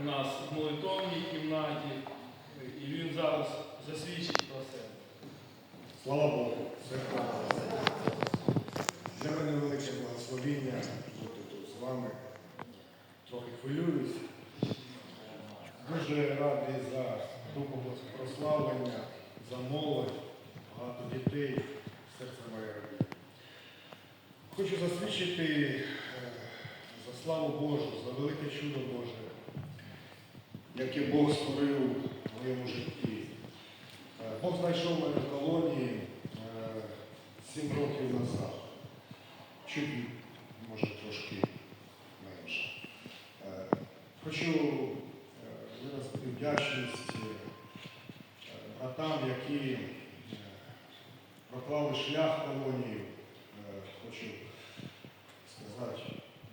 у нас в молитовній кімнаті, і він зараз засвідчить про себе. Слава Богу, це. Для мене велике благословіння бути тут з вами. Трохи хвилююсь. Дуже радий за духом прославлення, за молодь, багато дітей, серце моє радіє. Хочу засвідчити е, за славу Божу, за велике чудо Боже, яке Бог створив в моєму житті. Е, Бог знайшов мене в колонії е, сім років назад. Чуть, може, трошки менше. Е, Хочу виразити вдячність братам, які проклали шлях. Е, Хочу сказати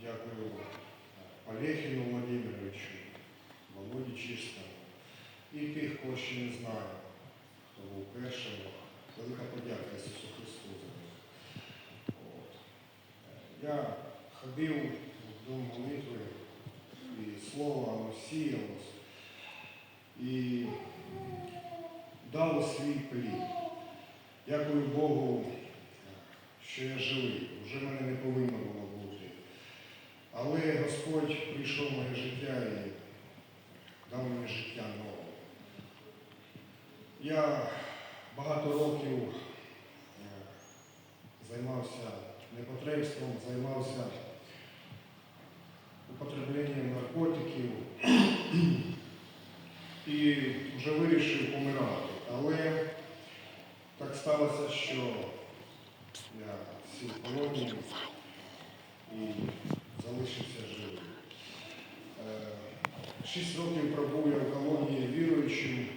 дякую Олехіну кого не знаю хто був. Велика подяка Ісусу Христу за них. Я ходив в дом молитви, і слово сіялось, і дало свій плід. Дякую Богу, що я живий. Вже мене не повинно було бути. Але Господь прийшов в моє життя і дав мені життя нове. Я багато років е, займався непотребством, займався употребленням наркотиків і вже вирішив помирати. Але так сталося, що я сів в колонію і залишився живим. Е, Шість років пробув я в колонії віруючим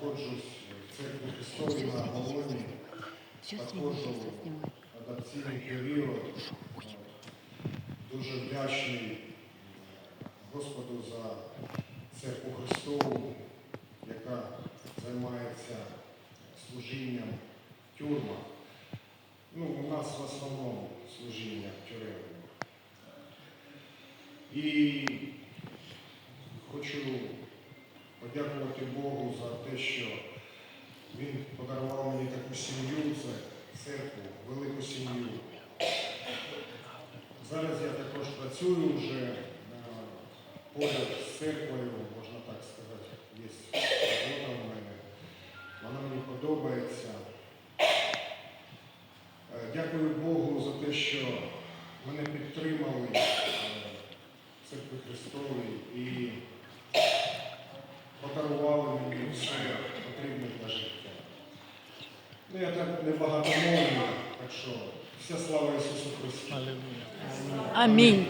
знаходжусь в церкві Христовій на Голоні. Снимай. адаптаційний період. Дуже вдячний Господу за церкву Христову, яка займається служінням в тюрмах. Ну, у нас в основному служіння в тюремах. І хочу подякувати Богу за те, що Він подарував мені таку сім'ю, це церкву, велику сім'ю. Зараз я також працюю вже е, поряд з церквою, можна так сказати, є робота у мене. Вона мені подобається. Е, Дякую Богу за те, що мене підтримали е, в церкві Христовій і подарували мені все потрібне для життя. Я так що вся слава Ісусу Христу. Аминь.